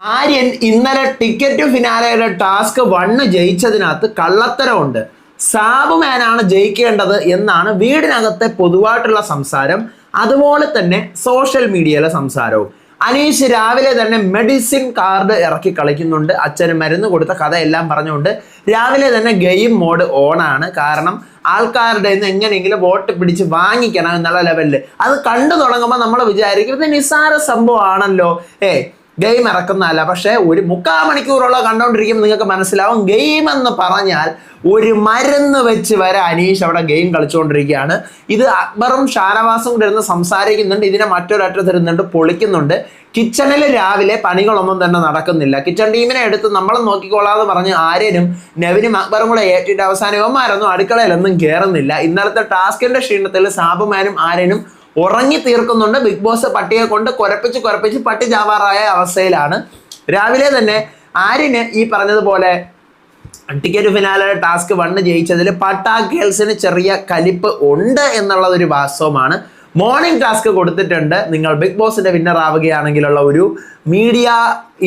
ആര്യൻ ഇന്നലെ ടിക്കറ്റ് ഫിനാലയുടെ task one ജയിച്ചതിനകത്ത് കള്ളത്തരമുണ്ട്. സാബുമാനാണ് ജയിക്കേണ്ടത് എന്നാണ് വീടിനകത്തെ പൊതുവായിട്ടുള്ള സംസാരം. അതുപോലെ തന്നെ സോഷ്യൽ മീഡിയയിലെ സംസാരവും. അനീഷ് രാവിലെ തന്നെ മെഡിസിൻ കാർഡ് ഇറക്കി കളിക്കുന്നുണ്ട്. അച്ഛന് മരുന്ന് കൊടുത്ത കഥ കഥയെല്ലാം പറഞ്ഞുകൊണ്ട് രാവിലെ തന്നെ ഗെയിം മോഡ് ഓണാണ് കാരണം ആൾക്കാരുടെ നിന്ന് എങ്ങനെയെങ്കിലും വോട്ട് പിടിച്ച് വാങ്ങിക്കണം എന്നുള്ള ലെവലിൽ അത് കണ്ടു തുടങ്ങുമ്പോൾ നമ്മൾ വിചാരിക്കും ഇത് നിസ്സാര സംഭവമാണല്ലോ. ഏ ഗെയിം ഇറക്കുന്നതല്ല. പക്ഷേ ഒരു മുക്കാൽ മണിക്കൂറോളം കണ്ടുകൊണ്ടിരിക്കുമ്പോൾ നിങ്ങൾക്ക് മനസ്സിലാവും ഗെയിം എന്ന് പറഞ്ഞാൽ ഒരു മരുന്ന് വെച്ച് വരെ അനീഷ് അവിടെ ഗെയിം കളിച്ചുകൊണ്ടിരിക്കുകയാണ് ഇത് അക്ബറും ഷാനവാസും കൂടെ ഇരുന്ന് സംസാരിക്കുന്നുണ്ട്. ഇതിനെ മറ്റൊരറ്റത്ത് ഇരുന്നുണ്ട് പൊളിക്കുന്നുണ്ട്. കിച്ചണിൽ രാവിലെ പണികളൊന്നും തന്നെ നടക്കുന്നില്ല. കിച്ചൺ ടീമിനെ എടുത്ത് നമ്മൾ നോക്കിക്കോളാന്ന് പറഞ്ഞ് ആര്യനും നെവിനും അക്ബറും കൂടെ ഏറ്റിട്ട് അവസാനവന്മാരൊന്നും അടുക്കളയിലൊന്നും കയറുന്നില്ല ഇന്നലത്തെ ടാസ്കിന്റെ ക്ഷീണത്തിൽ സാബുമാനും ആര്യനും ഉറങ്ങി തീർക്കുന്നുണ്ട്. ബിഗ് ബോസ് പട്ടിയെ കൊണ്ട് കുരപ്പിച്ച് കുരപ്പിച്ച് പട്ടി ചാവാറായ അവസ്ഥയിലാണ്. രാവിലെ തന്നെ ആര്യന് ഈ പറഞ്ഞതുപോലെ ടിക്കറ്റ് ഫിനാലെ ടാസ്ക് വണ്ണ് ജയിച്ചതിൽ പട്ടാ ഗേൾസിന് ചെറിയ കലിപ്പ് ഉണ്ട് എന്നുള്ളതൊരു വാസ്തവമാണ്. മോർണിംഗ് ടാസ്ക് കൊടുത്തിട്ടുണ്ട്. നിങ്ങൾ ബിഗ് ബോസിന്റെ വിന്നർ ആവുകയാണെങ്കിലുള്ള ഒരു മീഡിയ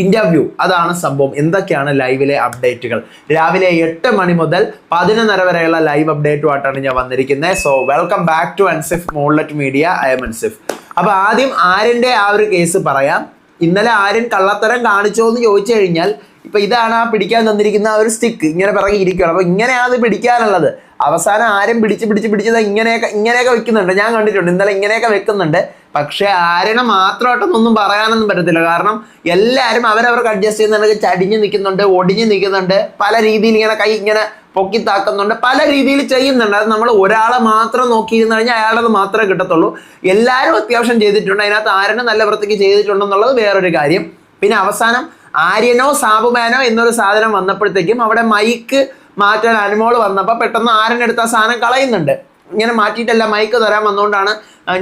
ഇന്റർവ്യൂ അതാണ് സംഭവം. എന്തൊക്കെയാണ് ലൈവിലെ അപ്ഡേറ്റുകൾ രാവിലെ എട്ട് മണി മുതൽ പതിനൊന്നര വരെയുള്ള ലൈവ് അപ്ഡേറ്റുമായിട്ടാണ് ഞാൻ വന്നിരിക്കുന്നത്. So welcome back to Ansif മോൺലെറ്റ് media I M Ansif അപ്പൊ ആദ്യം ആര്യന്റെ ആ ഒരു കേസ് പറയാം. ഇന്നലെ ആര്യൻ കള്ളത്തരം കാണിച്ചോ എന്ന് ചോദിച്ചു കഴിഞ്ഞാൽ ഇപ്പൊ ഇതാണ് ആ പിടിക്കാൻ തന്നിരിക്കുന്ന ആ ഒരു സ്റ്റിക്ക് ഇങ്ങനെ പിറകെ ഇരിക്കുകയാണ്. അപ്പൊ ഇങ്ങനെയാണ് അത് പിടിക്കാനുള്ളത്. അവസാനം ആരും പിടിച്ച് പിടിച്ച് പിടിച്ചത് ഇങ്ങനെയൊക്കെ ഇങ്ങനെയൊക്കെ വെക്കുന്നുണ്ട്. ഞാൻ കണ്ടിട്ടുണ്ട്. ഇന്നലെ ഇങ്ങനെയൊക്കെ വെക്കുന്നുണ്ട്. പക്ഷെ ആരണ മാത്രമായിട്ടൊന്നും പറയാനൊന്നും പറ്റത്തില്ല. കാരണം എല്ലാവരും അവരവർക്ക് അഡ്ജസ്റ്റ് ചെയ്യുന്നുണ്ട് ചടിഞ്ഞ് നിൽക്കുന്നുണ്ട് ഒടിഞ്ഞ് നിൽക്കുന്നുണ്ട്. പല രീതിയിൽ ഇങ്ങനെ കൈ ഇങ്ങനെ പൊക്കി താക്കുന്നുണ്ട്. പല രീതിയിൽ ചെയ്യുന്നുണ്ട്. അത് നമ്മൾ ഒരാളെ മാത്രം നോക്കിയിരുന്നു കഴിഞ്ഞാൽ അയാളത് മാത്രമേ കിട്ടത്തുള്ളൂ. എല്ലാവരും അത്യാവശ്യം ചെയ്തിട്ടുണ്ട്. അതിനകത്ത് ആര്യനെ നല്ല വൃത്തിക്ക് ചെയ്തിട്ടുണ്ടെന്നുള്ളത് വേറൊരു കാര്യം. പിന്നെ അവസാനം ആര്യനോ സാബുമാനോ എന്നൊരു സാധനം വന്നപ്പോഴത്തേക്കും അവിടെ മൈക്ക് മാറ്റാൻ അനുമോൾ വന്നപ്പോൾ പെട്ടെന്ന് ആരനെടുത്ത സാധനം കളയുന്നുണ്ട്. ഇങ്ങനെ മാറ്റിയിട്ടല്ല മൈക്ക് തരാൻ വന്നുകൊണ്ടാണ്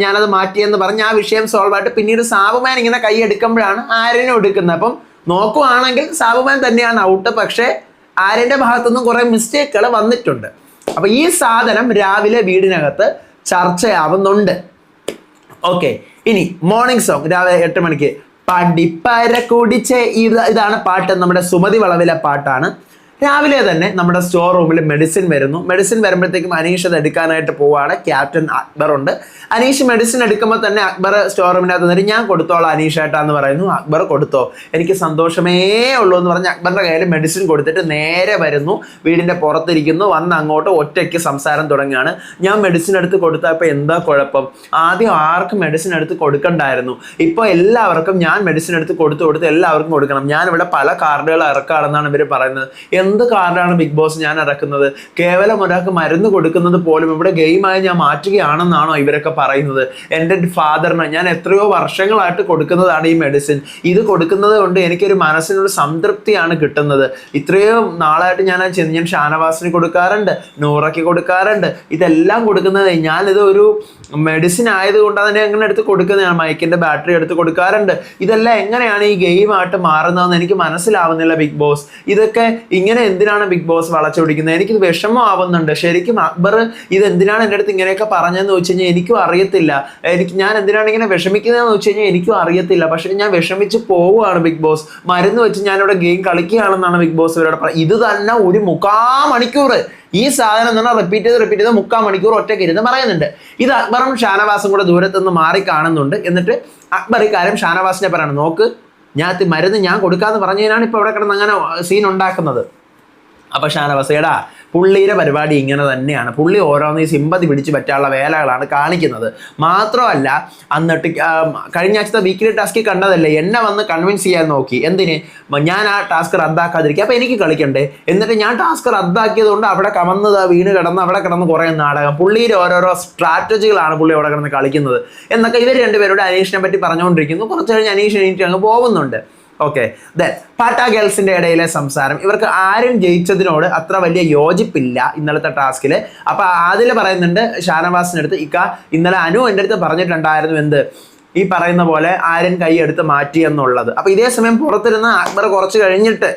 ഞാനത് മാറ്റിയെന്ന് പറഞ്ഞ് ആ വിഷയം സോൾവ് ആയിട്ട് പിന്നീട് സാബുമാൻ ഇങ്ങനെ കൈ എടുക്കുമ്പോഴാണ് ആര്യനും എടുക്കുന്നത്. അപ്പം നോക്കുവാണെങ്കിൽ സാബുമാൻ തന്നെയാണ് ഔട്ട് പക്ഷേ ആര്യന്റെ ഭാഗത്തുനിന്നും കുറേ മിസ്റ്റേക്കുകൾ വന്നിട്ടുണ്ട്. അപ്പൊ ഈ സാധനം രാവിലെ വീടിനകത്ത് ചർച്ചയാവുന്നുണ്ട്. ഓക്കെ ഇനി മോർണിംഗ് സോങ് രാവിലെ എട്ട് മണിക്ക്. പടിപ്പര ഇതാണ് പാട്ട്. നമ്മുടെ സുമതി വളവിലെ പാട്ടാണ്. രാവിലെ തന്നെ നമ്മുടെ സ്റ്റോർ റൂമിൽ മെഡിസിൻ വരുന്നു. മെഡിസിൻ വരുമ്പോഴത്തേക്കും അനീഷ് അത് എടുക്കാനായിട്ട് പോവാണ്. ക്യാപ്റ്റൻ അക്ബർ ഉണ്ട്. അനീഷ് മെഡിസിൻ എടുക്കുമ്പോൾ തന്നെ അക്ബർ സ്റ്റോർ റൂമിനകത്ത് നിന്നിട്ട് ഞാൻ കൊടുത്തോളാം അനീഷായിട്ടാന്ന് പറയുന്നു. അക്ബർ കൊടുത്തോ. എനിക്ക് സന്തോഷമേ ഉള്ളൂ എന്ന് പറഞ്ഞ് അക്ബറിന്റെ കയ്യിൽ മെഡിസിൻ കൊടുത്തിട്ട് നേരെ വരുന്നു. വീടിന്റെ പുറത്തിരിക്കുന്നു. വന്ന് അങ്ങോട്ട് ഒറ്റയ്ക്ക് സംസാരം തുടങ്ങുകയാണ്. ഞാൻ മെഡിസിൻ എടുത്ത് കൊടുത്തപ്പോൾ എന്താ കുഴപ്പം? ആദ്യം ആർക്കും മെഡിസിൻ എടുത്ത് കൊടുക്കണ്ടായിരുന്നു. ഇപ്പോൾ എല്ലാവർക്കും ഞാൻ മെഡിസിൻ എടുത്ത് കൊടുത്തു കൊടുത്ത് എല്ലാവർക്കും കൊടുക്കണം. ഞാൻ ഇവിടെ പല കാർഡുകൾ ഇറക്കാണെന്നാണ് ഇവർ പറയുന്നത്. എന്ത് കാർഡാണ് ബിഗ് ബോസ് ഞാൻ ഇറക്കുന്നത് കേവലം ഒരാൾക്ക് മരുന്ന് കൊടുക്കുന്നത് പോലും ഇവിടെ ഗെയിമായി ഞാൻ മാറ്റുകയാണെന്നാണോ ഇവരൊക്കെ പറയുന്നത്? എന്റെ ഫാദറിന് ഞാൻ എത്രയോ വർഷങ്ങളായിട്ട് കൊടുക്കുന്നതാണ് ഈ മെഡിസിൻ ഇത് കൊടുക്കുന്നത് കൊണ്ട് എനിക്കൊരു മനസ്സിനൊരു സംതൃപ്തിയാണ് കിട്ടുന്നത്. ഇത്രയോ നാളായിട്ട് ഞാൻ ചെന്ന് ഞാൻ ഷാനവാസിന് കൊടുക്കാറുണ്ട് നൂറയ്ക്ക് കൊടുക്കാറുണ്ട്. ഇതെല്ലാം കൊടുക്കുന്നത് ഞാനിത് ഒരു മെഡിസിൻ ആയതുകൊണ്ട് അതിനെ എങ്ങനെ എടുത്ത് കൊടുക്കുന്നതാണ് മൈക്കിന്റെ ബാറ്ററി എടുത്ത് കൊടുക്കാറുണ്ട്. ഇതെല്ലാം എങ്ങനെയാണ് ഈ ഗെയിമായിട്ട് മാറുന്നതെന്ന് എനിക്ക് മനസ്സിലാവുന്നില്ല ബിഗ് ബോസ് ഇതൊക്കെ ഇങ്ങനെ എന്തിനാണ് ബിഗ് ബോസ് വളച്ചൊടിക്കുന്നത് എനിക്കിത് വിഷമമാവുന്നുണ്ട് ശരിക്കും അക്ബർ ഇത് എന്തിനാണ് എന്റെ അടുത്ത് ഇങ്ങനെയൊക്കെ പറഞ്ഞതെന്ന് വെച്ച് കഴിഞ്ഞാൽ എനിക്കും അറിയത്തില്ല. എനിക്ക് ഞാൻ എന്തിനാണ് ഇങ്ങനെ വിഷമിക്കുന്നതെന്ന് വെച്ച് കഴിഞ്ഞാൽ എനിക്കും അറിയത്തില്ല. പക്ഷേ ഞാൻ വിഷമിച്ച് പോവുകയാണ് ബിഗ് ബോസ് മരുന്ന് വെച്ച് ഞാനിവിടെ ഗെയിം കളിക്കുകയാണെന്നാണ് ബിഗ് ബോസ് ഇവരോട് പറയുന്നത് ഇത് തന്നെ ഒരു മുക്കാ മണിക്കൂർ ഈ സാധനം തന്നെ റിപ്പീറ്റ് ചെയ്ത് റിപ്പീറ്റ് ചെയ്ത് മുക്കാ മണിക്കൂർ ഒറ്റയ്ക്ക് ഇരുന്ന് പറയുന്നുണ്ട്. ഇത് അക്ബറും ഷാനവാസും കൂടെ ദൂരത്തുനിന്ന് മാറി കാണുന്നുണ്ട്. എന്നിട്ട് അക്ബർ കാര്യം ഷാനവാസിനെ പറയണം. നോക്ക് ഞാൻ മരുന്ന് ഞാൻ കൊടുക്കാന്ന് പറഞ്ഞതിനാണ് ഇപ്പോൾ ഇവിടെ കിടന്ന് അങ്ങനെ സീൻ ഉണ്ടാക്കുന്നത്. അപ്പൊ ഷാനവാസ് എടാ പുള്ളിയുടെ പരിപാടി ഇങ്ങനെ തന്നെയാണ്. പുള്ളി ഓരോന്ന് ഈ സിമ്പതി പിടിച്ച് പറ്റാനുള്ള വേലകളാണ് കാണിക്കുന്നത്. മാത്രമല്ല അന്നിട്ട് കഴിഞ്ഞ ആഴ്ചത്തെ വീക്കിലി ടാസ്കിൽ കണ്ടതല്ലേ? എന്നെ വന്ന് കൺവിൻസ് ചെയ്യാൻ നോക്കി. എന്തിന്? ഞാൻ ആ ടാസ്ക് റദ്ദാക്കാതിരിക്കുക. അപ്പം എനിക്ക് കളിക്കണ്ടേ? എന്നിട്ട് ഞാൻ ടാസ്ക് റദ്ദാക്കിയതുകൊണ്ട് അവിടെ കമന്ന് വീണ് കിടന്ന് അവിടെ കിടന്ന് കുറേ നാടകം. പുള്ളിയുടെ ഓരോരോ സ്ട്രാറ്റജികളാണ് പുള്ളി അവിടെ കിടന്ന് കളിക്കുന്നത്. എന്നൊക്കെ ഇവർ രണ്ടുപേരോട് അനീഷിനെ പറ്റി പറഞ്ഞുകൊണ്ടിരിക്കുന്നു. കുറച്ച് കഴിഞ്ഞ് അനീഷ് എനിക്ക് അങ്ങ് പോകുന്നുണ്ട്. ഓക്കെ ദെൻ പാട്ട ഗേൾസിന്റെ ഇടയിലെ സംസാരം. ഇവർക്ക് ആരും ജയിച്ചതിനോട് അത്ര വലിയ യോജിപ്പില്ല ഇന്നലത്തെ ടാസ്കിൽ അപ്പൊ അതിൽ പറയുന്നുണ്ട് ഷാനവാസിനടുത്ത് ഇക്ക ഇന്നലെ അനു എന്റെ അടുത്ത് പറഞ്ഞിട്ടുണ്ടായിരുന്നു എന്ത്? ഈ പറയുന്ന പോലെ ആര്യൻ എടുത്ത് മാറ്റി എന്നുള്ളത്. അപ്പൊ ഇതേ സമയം പുറത്തിരുന്ന് അക്ബർ കുറച്ച് കഴിഞ്ഞിട്ട്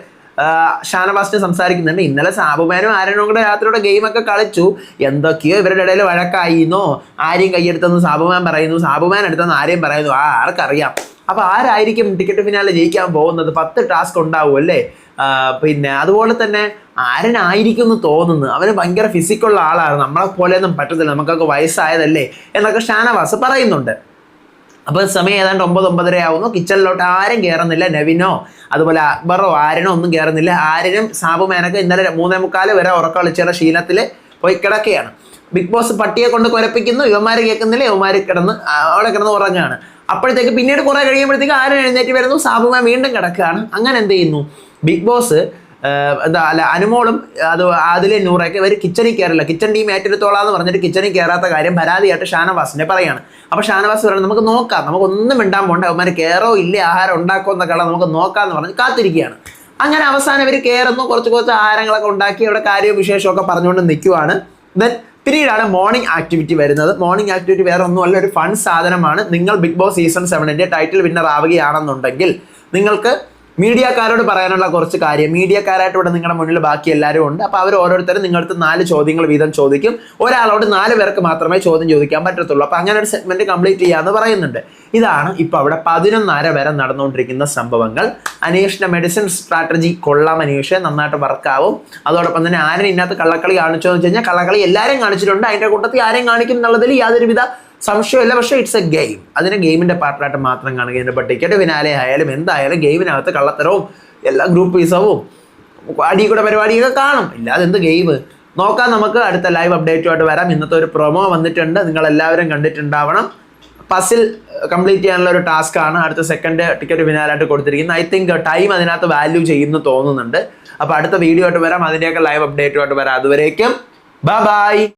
ഷാനവാസിന് സംസാരിക്കുന്നുണ്ട്. ഇന്നലെ സാബുമാനും ആര്യനും കൂടെ രാത്രിയുടെ ഗെയിമൊക്കെ കളിച്ചു. എന്തൊക്കെയോ ഇവരുടെ ഇടയിൽ വഴക്കായിന്നോ. ആര്യം കൈയെടുത്തെന്ന് സാബുമാൻ പറയുന്നു. സാബുമാൻ എടുത്തെന്ന് ആര്യം പറയുന്നു. ആ ആർക്കറിയാം. അപ്പോൾ ആരായിരിക്കും ടിക്കറ്റ് ഫിനാലെ ജയിക്കാൻ പോകുന്നത്? പത്ത് ടാസ്ക് ഉണ്ടാവും അല്ലേ? പിന്നെ അതുപോലെ തന്നെ ആരനായിരിക്കും എന്ന് തോന്നുന്നു. അവന് ഭയങ്കര ഫിസിക്കുള്ള ആളാണ്. നമ്മളെ പോലെയൊന്നും പറ്റത്തില്ല. നമുക്കൊക്കെ വയസ്സായതല്ലേ? എന്നൊക്കെ ഷാനവാസ് പറയുന്നുണ്ട്. അപ്പോൾ സമയം ഏതാണ്ട് ഒമ്പത് ഒമ്പതര ആവുന്നു. കിച്ചണിലോട്ട് ആരും കയറുന്നില്ല നവിനോ അതുപോലെ അക്ബറോ ആരനോ ഒന്നും കയറുന്നില്ല ആരനും സാബുമേനൊക്കെ ഇന്നലെ മൂന്നേ മുക്കാൽ വരെ ഉറക്കം കളിച്ചിട ശീലത്തിൽ പോയി കിടക്കുകയാണ്. ബിഗ് ബോസ് പട്ടിയെ കൊണ്ട് കുരപ്പിക്കുന്നു. യുവമാര് കേൾക്കുന്നില്ല. യുവമാര് കിടന്ന് അവിടെ കിടന്ന് ഉറങ്ങുകയാണ് അപ്പോഴത്തേക്ക് പിന്നീട് കുറെ കഴിയുമ്പോഴത്തേക്ക് ആരും എഴുന്നേറ്റ് വരുന്നു. സാബുമ വീണ്ടും കിടക്കുകയാണ്. അങ്ങനെ എന്ത് ചെയ്യുന്നു? ബിഗ് ബോസ് എന്താ അല്ല അനുമോളും അത് അതിലെ നൂറൊക്കെ ഇവർ കിച്ചണിൽ കയറില്ല. കിച്ചൺ ടീം ഏറ്റെടുത്തോളാന്ന് പറഞ്ഞിട്ട് കിച്ചണിൽ കയറാത്ത കാര്യം പരാതിയായിട്ട് ഷാനവാസിനെ പറയാണ്. അപ്പോൾ ഷാനവാസ് പറയുന്നത് നമുക്ക് നോക്കാം. നമുക്ക് ഒന്നും മിണ്ടാൻ പോണ്ട. അവന്മാർ കയറോ ഇല്ലേ? ആഹാരം ഉണ്ടാക്കോ എന്നൊക്കെ നമുക്ക് നോക്കാമെന്ന് പറഞ്ഞ് കാത്തിരിക്കുകയാണ്. അങ്ങനെ അവസാനം ഇവർ കയറുന്നു കുറച്ച് കുറച്ച് ആഹാരങ്ങളൊക്കെ ഉണ്ടാക്കി. അവിടെ കാര്യവും വിശേഷമൊക്കെ പറഞ്ഞുകൊണ്ട് നിൽക്കുവാണ്. ദെൻ പിന്നീടാണ് മോർണിംഗ് ആക്ടിവിറ്റി വരുന്നത്. മോർണിംഗ് ആക്ടിവിറ്റി വേറെ ഒന്നുമല്ല ഒരു ഫൺ സാധനമാണ്. നിങ്ങൾ ബിഗ് ബോസ് സീസൺ സെവനിന്റെ ടൈറ്റിൽ വിന്നർ ആവുകയാണെന്നുണ്ടെങ്കിൽ നിങ്ങൾക്ക് മീഡിയക്കാരോട് പറയാനുള്ള കുറച്ച് കാര്യം. മീഡിയക്കാരായിട്ട് ഇവിടെ നിങ്ങളുടെ മുന്നിൽ ബാക്കി എല്ലാവരും ഉണ്ട്. അപ്പോൾ അവർ ഓരോരുത്തരും നിങ്ങളടുത്ത് നാല് ചോദ്യങ്ങൾ വീതം ചോദിക്കും. ഒരാളോട് നാല് പേർക്ക് മാത്രമേ ചോദ്യം ചോദിക്കാൻ പറ്റത്തുള്ളൂ. അപ്പോൾ അങ്ങനെ ഒരു സെഗ്മെന്റ് കംപ്ലീറ്റ് ചെയ്യാമെന്ന് പറയുന്നുണ്ട്. ഇതാണ് ഇപ്പോൾ അവിടെ പതിനൊന്നര വരെ നടന്നുകൊണ്ടിരിക്കുന്ന സംഭവങ്ങൾ. അനീഷിന്റെ മെഡിസിൻ സ്ട്രാറ്റജി കൊള്ളാം അനീഷ് നന്നായിട്ട് വർക്കാവും അതോടൊപ്പം തന്നെ ആരും ഇതിനകത്ത് കള്ളക്കളി കാണിച്ചോ എന്ന് വെച്ച് കഴിഞ്ഞാൽ കള്ളക്കളി എല്ലാവരും കാണിച്ചിട്ടുണ്ട്. അതിന്റെ കൂട്ടത്തിൽ ആരെയും കാണിക്കും എന്നുള്ളതിൽ യാതൊരുവിധ സംശയമില്ല പക്ഷേ ഇറ്റ്സ് എ ഗെയിം അതിനെ ഗെയിമിന്റെ പാർട്ടായിട്ട് മാത്രം കാണുക. ഇപ്പോൾ ടിക്കറ്റ് ഫിനാലെ ആയാലും എന്തായാലും ഗെയിമിനകത്ത് കള്ളത്തരവും എല്ലാ ഗ്രൂപ്പ് പീസവും അടി കൂടെ പരിപാടിയൊക്കെ കാണും. ഇല്ലാതെ എന്ത് ഗെയിം നോക്കാം നമുക്ക്. അടുത്ത ലൈവ് അപ്ഡേറ്റുമായിട്ട് വരാം. ഇന്നത്തെ ഒരു പ്രൊമോ വന്നിട്ടുണ്ട്. നിങ്ങളെല്ലാവരും കണ്ടിട്ടുണ്ടാവണം. പസിൽ കംപ്ലീറ്റ് ചെയ്യാനുള്ള ഒരു ടാസ്ക് ആണ്. അടുത്ത സെക്കൻഡ് ടിക്കറ്റ് ഫിനാലായിട്ട് കൊടുത്തിരിക്കുന്നത്. ഐ തിങ്ക് ടൈം അതിനകത്ത് വാല്യൂ ചെയ്യുന്നു തോന്നുന്നുണ്ട്. അപ്പോൾ അടുത്ത വീഡിയോ ആയിട്ട് വരാം. അതിന്റെയൊക്കെ ലൈവ് അപ്ഡേറ്റുമായിട്ട് വരാം. അതുവരേക്കും ബൈ ബൈ